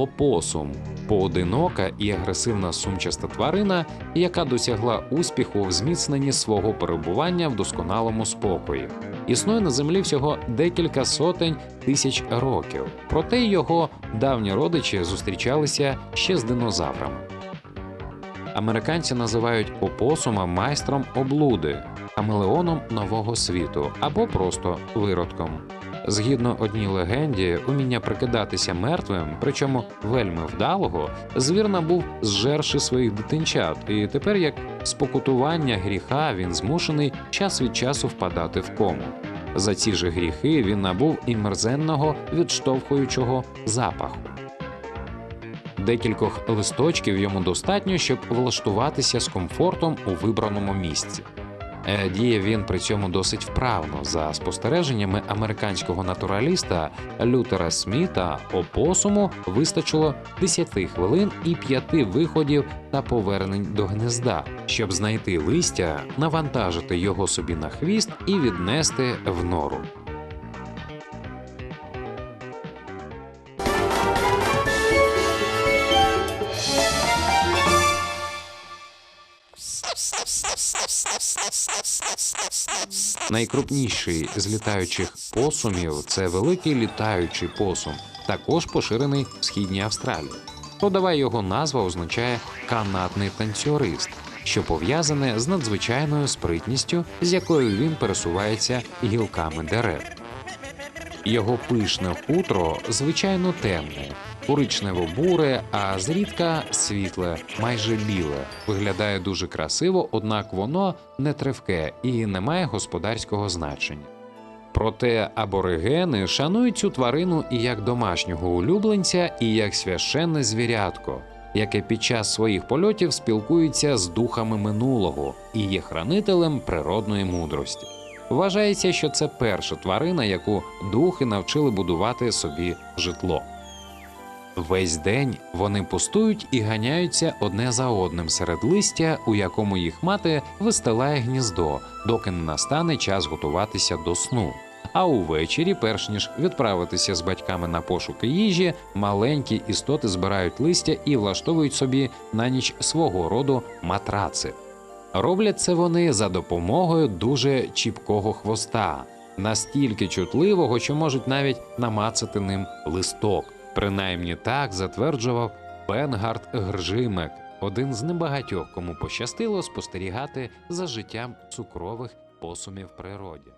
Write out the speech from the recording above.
опосум поодинока і агресивна сумчаста тварина, яка досягла успіху в зміцненні свого перебування в досконалому спокої. Існує на землі всього декілька сотень тисяч років, проте його давні родичі зустрічалися ще з динозаврами. Американці називають опосума майстром облуди, хамелеоном нового світу або просто виродком. Згідно одній легенді, уміння прикидатися мертвим, причому вельми вдалого, звір набув зжерши своїх дитинчат, і тепер, як спокутування гріха, він змушений час від часу впадати в кому. За ці ж гріхи він набув і мерзенного відштовхуючого запаху. Декількох листочків йому достатньо, щоб влаштуватися з комфортом у вибраному місці. Е, Діє він при цьому досить вправно. За спостереженнями американського натураліста Лютера Сміта опосуму вистачило 10 хвилин і 5 виходів та повернень до гнезда, щоб знайти листя, навантажити його собі на хвіст і віднести в нору. Найкрупніший з літаючих посумів це великий літаючий посум, також поширений в східній Австралії. Родова його назва означає канатний танцюрист, що пов'язане з надзвичайною спритністю, з якою він пересувається гілками дерев. Його пишне хутро звичайно темне, коричнево-буре, а зрідка світле, майже біле. Виглядає дуже красиво, однак воно не тривке і не має господарського значення. Проте аборигени шанують цю тварину і як домашнього улюбленця, і як священне звірятко, яке під час своїх польотів спілкується з духами минулого і є хранителем природної мудрості. Вважається, що це перша тварина, яку духи навчили будувати собі житло. Весь день вони пустують і ганяються одне за одним серед листя, у якому їх мати вистилає гніздо, доки не настане час готуватися до сну. А увечері, перш ніж відправитися з батьками на пошуки їжі, маленькі істоти збирають листя і влаштовують собі на ніч свого роду матраци. Роблять це вони за допомогою дуже чіпкого хвоста, настільки чутливого, що можуть навіть намацати ним листок. Принаймні так затверджував Бенгард Гржимек, один з небагатьох, кому пощастило спостерігати за життям цукрових посумів природі.